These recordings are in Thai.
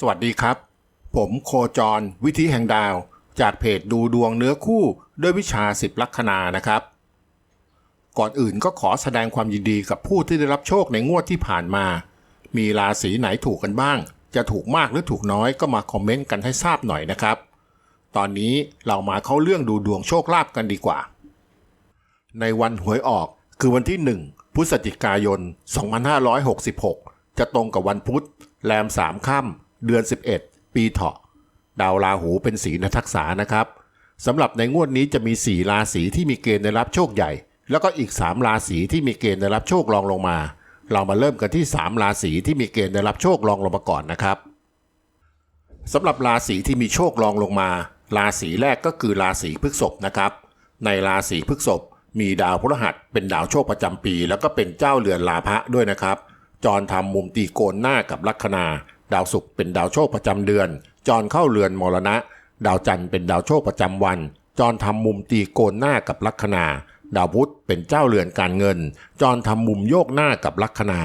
สวัสดีครับ ผมโคจร วิธีแห่งดาว จากเพจดูดวงเนื้อคู่ด้วยวิชาสิบลัคนานะครับ ก่อนอื่นก็ขอแสดงความยินดีกับผู้ที่ได้รับโชคในงวดที่ผ่านมา มีราศีไหนถูกกันบ้าง จะถูกมากหรือถูกน้อยก็มาคอมเมนต์กันให้ทราบหน่อยนะครับ ตอนนี้เรามาเข้าเรื่องดูดวงโชคลาภกันดีกว่า ในวันหวยออกคือวันที่ 1 พฤศจิกายน 2566 จะตรงกับวันพุธแรม3ค่ำ เดือน 11 ปีเถาะ ดาวราหูเป็นสีนทักษานะครับสำหรับในงวดนี้จะมี 4 ราศีที่มีเกณฑ์ได้รับโชคใหญ่ แล้วก็อีก 3 ราศีที่มีเกณฑ์ได้รับโชครองลงมา เรามาเริ่มกันที่ 3 ราศีที่มีเกณฑ์ได้รับโชครองลงมาก่อนนะครับสำหรับราศีที่มีโชครองลงมา ราศีแรกก็คือราศีพฤษภนะครับ ในราศีพฤษภมีดาวพฤหัสเป็นดาวโชคประจำปี แล้วก็เป็นเจ้าเรือนลาภะด้วยนะครับ จรทำมุมตีโกนหน้ากับลัคนา ดาวศุกร์เป็นดาวโชคประจำเดือน จรเข้าเรือนมรณะ ดาวจันทร์เป็นดาวโชคประจำวัน จรทำมุมตีโกนหน้ากับลัคนา ดาวพุธเป็นเจ้าเรือนการเงิน จรทำมุมโยกหน้ากับลัคนา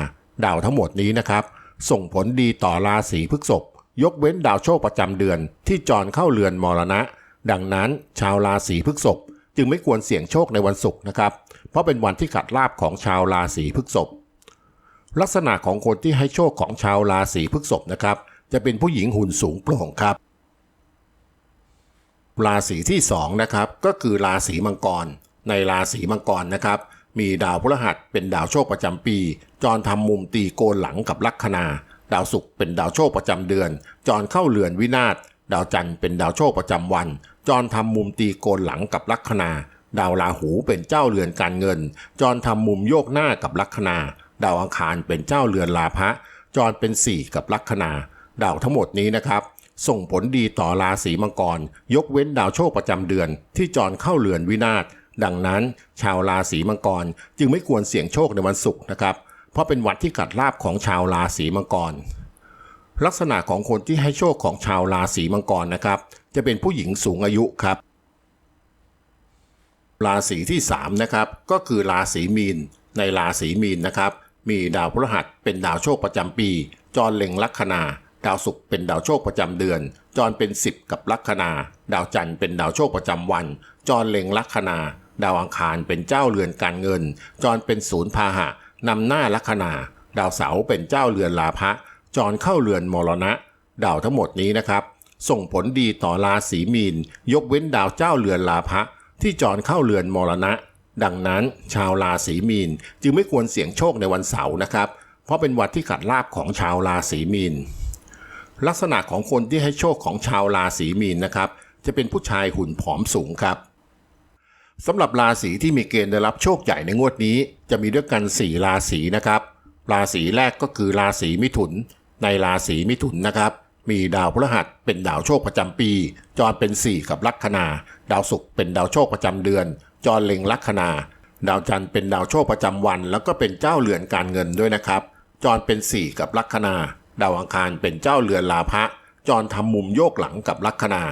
ดาวทั้งหมดนี้นะครับ ส่งผลดีต่อราศีพฤษภยกเว้นดาวโชคประจำเดือน ที่จรเข้าเรือนมรณะ ดังนั้นชาวราศีพฤษภจึงไม่ควรเสี่ยงโชคในวันศุกร์นะครับ เพราะเป็นวันที่ขัดลาบของชาวราศีพฤษภ ลักษณะของคนที่ให้โชคของชาวราศีพฤษภนะครับ จะเป็นผู้หญิงหุ่นสูงโปร่งครับ ราศีที่สองนะครับก็คือราศีมังกร ในราศีมังกรนะครับ มีดาวพฤหัสเป็นดาวโชคประจำปี จรทำมุมตีโกนหลังกับลัคนา ดาวศุกร์เป็นดาวโชคประจำเดือน จรเข้าเรือนวินาศดาวจันทร์เป็นดาวโชคประจำวัน จรทำมุมตีโกนหลังกับลัคนา ดาวราหูเป็นเจ้าเรือนการเงิน จรทำมุมโยกหน้ากับลัคนา ดาวอังคารเป็นเจ้าเรือนลาภะจรเป็น 4 กับลัคนา ดาวทั้งหมดนี้นะครับ ส่งผลดีต่อราศีมังกร ยกเว้นดาวโชคประจำเดือน ที่จรเข้าเรือนวินาศดังนั้น ชาวราศีมังกรจึงไม่ควรเสี่ยงโชคในวันศุกร์นะครับ เพราะเป็นวันที่กัดลาบของชาวราศีมังกร ลักษณะของคนที่ให้โชคของชาวราศีมังกรนะครับ จะเป็นผู้หญิงสูงอายุครับ ราศีที่3นะครับก็คือราศีมีนในราศีมีนนะครับ มีดาวพฤหัสเป็นดาวโชคประจำปี จรเล็งลัคนา ดาวศุกร์เป็นดาวโชคประจำเดือน จรเป็น10กับลัคนา ดาวจันทร์เป็นดาวโชคประจำวัน จรเล็งลัคนา ดาวอังคารเป็นเจ้าเรือนการเงิน จรเป็นศูนย์พาหะนำหน้าลัคนา ดาวเสาร์เป็นเจ้าเรือนลาภะจรเข้าเรือนมรณะ ดาวทั้งหมดนี้นะครับ ส่งผลดีต่อราศีมีน ยกเว้นดาวเจ้าเรือนลาภะที่จรเข้าเรือนมรณะ ดังนั้นชาวราศีมีนจึงไม่ควรเสี่ยงโชคในวันเสาร์นะครับ เพราะเป็นวันที่ขัดลาบของชาวราศีมีน ลักษณะของคนที่ให้โชคของชาวราศีมีนนะครับ จะเป็นผู้ชายหุ่นผอมสูงครับสำหรับราศีที่มีเกณฑ์ได้รับโชคใหญ่ในงวดนี้ จะมีด้วยกัน 4 ราศีนะครับ ราศีแรกก็คือราศีมิถุน ในราศีมิถุนนะครับ มีดาวพฤหัสเป็นดาวโชคประจำปี จรเป็น 4 กับลัคนา ดาวศุกร์เป็นดาวโชคประจำเดือน จรเล็งลัคนา ดาวจันทร์เป็นดาวโชคประจำวัน แล้วก็เป็นเจ้าเรือนการเงินด้วยนะครับ จรเป็น 4 กับลัคนา ดาวอังคารเป็นเจ้าเรือนลาภะจรทำมุมโยกหลังกับลัคนา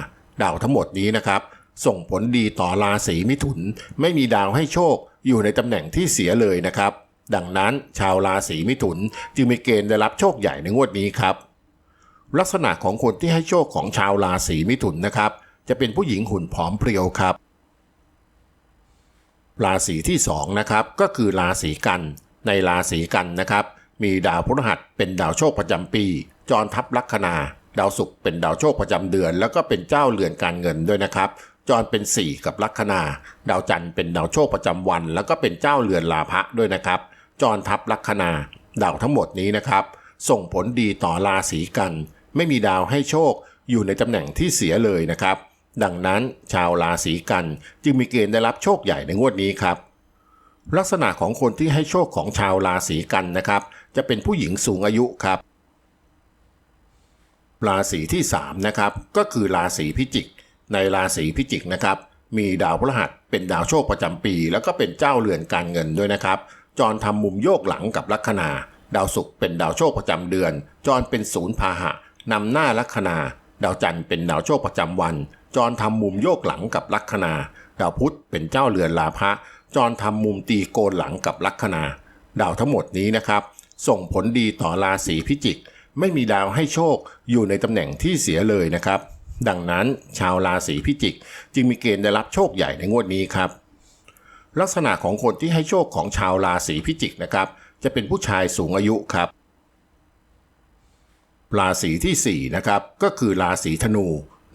ดาวทั้งหมดนี้นะครับ ส่งผลดีต่อราศีมิถุน ไม่มีดาวให้โชคอยู่ในตำแหน่งที่เสียเลยนะครับ ดังนั้นชาวราศีมิถุนจึงมีเกณฑ์ได้รับโชคใหญ่ในงวดนี้ครับ ลักษณะของคนที่ให้โชคของชาวราศีมิถุนนะครับ จะเป็นผู้หญิงหุ่นผอมเพรียวครับ ราศีที่2นะครับก็คือราศีกันในราศีกันนะครับ มีดาวพฤหัสเป็นดาวโชคประจำปี จรทับลัคนา ดาวศุกร์เป็นดาวโชคประจำเดือน แล้วก็เป็นเจ้าเรือนการเงินด้วยนะครับจรเป็น 4 กับลัคนา ดาวจันทร์เป็นดาวโชคประจำวัน แล้วก็เป็นเจ้าเรือนลาภะด้วยนะครับ จรทับลัคนาดาวทั้งหมดนี้นะครับ ส่งผลดีต่อราศีกัน ไม่มีดาวให้โชคอยู่ในตำแหน่งที่เสียเลยนะครับ ดังนั้นชาวราศีกันจึงมีเกณฑ์ได้รับโชคใหญ่ในงวดนี้ครับ ลักษณะของคนที่ให้โชคของชาวราศีกันนะครับ จะเป็นผู้หญิงสูงอายุครับ ราศีที่3นะครับก็คือราศีพิจิก ในราศีพิจิกนะครับ มีดาวพฤหัสเป็นดาวโชคประจำปี แล้วก็เป็นเจ้าเรือนการเงินด้วยนะครับ จรทำมุมโยกหลังกับลัคนา ดาวศุกร์เป็นดาวโชคประจำเดือน จรเป็นศูนย์พาหะนำหน้าลัคนาดาวจันทร์เป็นดาวโชคประจำวัน จรทำมุมโยกหลังกับลัคนา ดาวพุธเป็นเจ้าเรือนลาภะจรทำมุมตีโกนหลังกับลัคนา ดาวทั้งหมดนี้นะครับ ส่งผลดีต่อราศีพิจิก ไม่มีดาวให้โชคอยู่ในตำแหน่งที่เสียเลยนะครับ ดังนั้นชาวราศีพิจิก จึงมีเกณฑ์ได้รับโชคใหญ่ในงวดนี้ครับ ลักษณะของคนที่ให้โชคของชาวราศีพิจิกนะครับ จะเป็นผู้ชายสูงอายุครับราศีที่4นะครับก็คือราศีธนู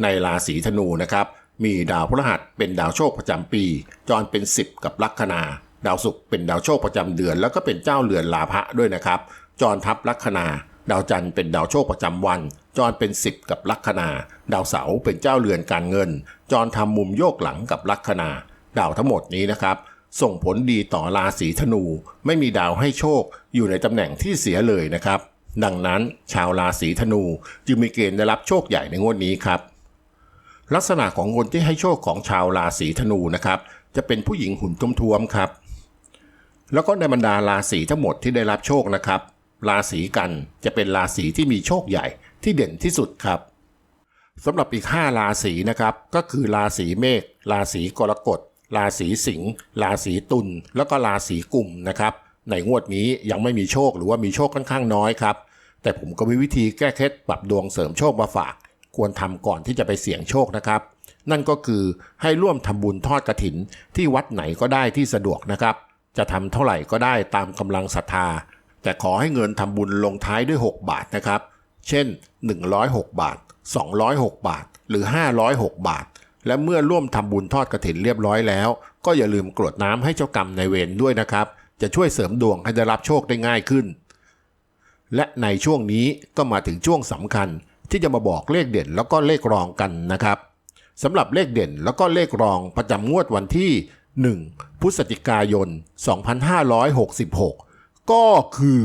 ในราศีธนูนะครับมีดาวพฤหัสเป็นดาวโชคประจำปี จรเป็น 10 กับลัคนา ดาวศุกร์เป็นดาวโชคประจำเดือน แล้วก็เป็นเจ้าเรือนลาภะด้วยนะครับ จรทับลัคนา ดาวจันทร์เป็นดาวโชคประจำวัน จรเป็น 10 กับลัคนา ดาวเสาร์เป็นเจ้าเรือนการเงิน จรทำมุมโยกหลังกับลัคนา ดาวทั้งหมดนี้นะครับส่งผลดีต่อราศีธนู ไม่มีดาวให้โชคอยู่ในตำแหน่งที่เสียเลยนะครับ ดังนั้นชาวราศีธนูจึงมีเกณฑ์ได้รับโชคใหญ่ในงวดนี้ครับ ลักษณะของคนที่ให้โชคของชาวราศีธนูนะครับ จะเป็นผู้หญิงหุ่นท้วมๆครับ แล้วก็ในบรรดาราศีทั้งหมดที่ได้รับโชคนะครับ ราศีกันจะเป็นราศีที่มีโชคใหญ่ที่เด่นที่สุดครับสำหรับอีก 5 ราศีนะครับ ก็คือราศีเมษราศีกรกฎราศีสิงห์ราศีตุลแล้วก็ราศีกุมนะครับ ในงวดนี้ยังไม่มีโชคหรือว่ามีโชคค่อนข้างน้อยครับ แต่ผมก็มีวิธีแก้เคล็ดปรับดวงเสริมโชคมาฝาก ควรทำก่อนที่จะไปเสี่ยงโชคนะครับ นั่นก็คือให้ร่วมทำบุญทอดกระถิน ที่วัดไหนก็ได้ที่สะดวกนะครับ จะทำเท่าไหร่ก็ได้ตามกำลังศรัทธา แต่ขอให้เงินทำบุญลงท้ายด้วย 6 บาทนะครับ เช่น 106 บาท 206 บาท หรือ 506 บาท และเมื่อร่วมทำบุญทอดกระถินเรียบร้อยแล้ว ก็อย่าลืมกรวดน้ำให้เจ้ากรรมในเวรด้วยนะครับ จะช่วยเสริมดวงให้ได้รับโชคได้ง่ายขึ้น และในช่วงนี้ก็มาถึงช่วงสำคัญ ที่จะมาบอกเลขเด่นแล้วก็เลขรองกันนะครับสำหรับเลขเด่นแล้วก็เลขรองประจำงวดวันที่ 1 พฤศจิกายน 2566 ก็คือ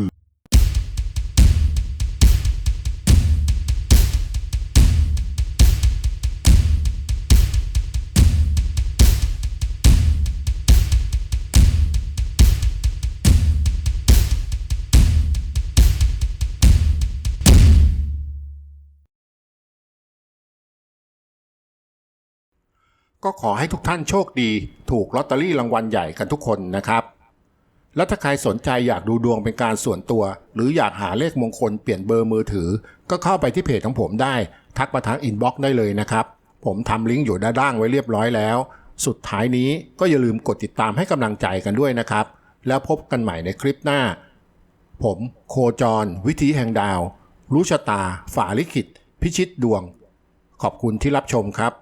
ก็ขอให้ทุกท่านโชคดี ถูกลอตเตอรี่รางวัลใหญ่กันทุกคนนะครับ และถ้าใครสนใจอยากดูดวงเป็นการส่วนตัว หรืออยากหาเลขมงคลเปลี่ยนเบอร์มือถือ ก็เข้าไปที่เพจของผมได้ ทักมาทางอินบ็อกซ์ได้เลยนะครับ ผมทำลิงก์อยู่ด้านล่างไว้เรียบร้อยแล้ว สุดท้ายนี้ก็อย่าลืมกดติดตามให้กำลังใจกันด้วยนะครับ แล้วพบกันใหม่ในคลิปหน้า ผมโคจร วิธีแห่งดาว รู้ชะตา ฝ่าลิขิต พิชิตดวง ขอบคุณที่รับชมครับ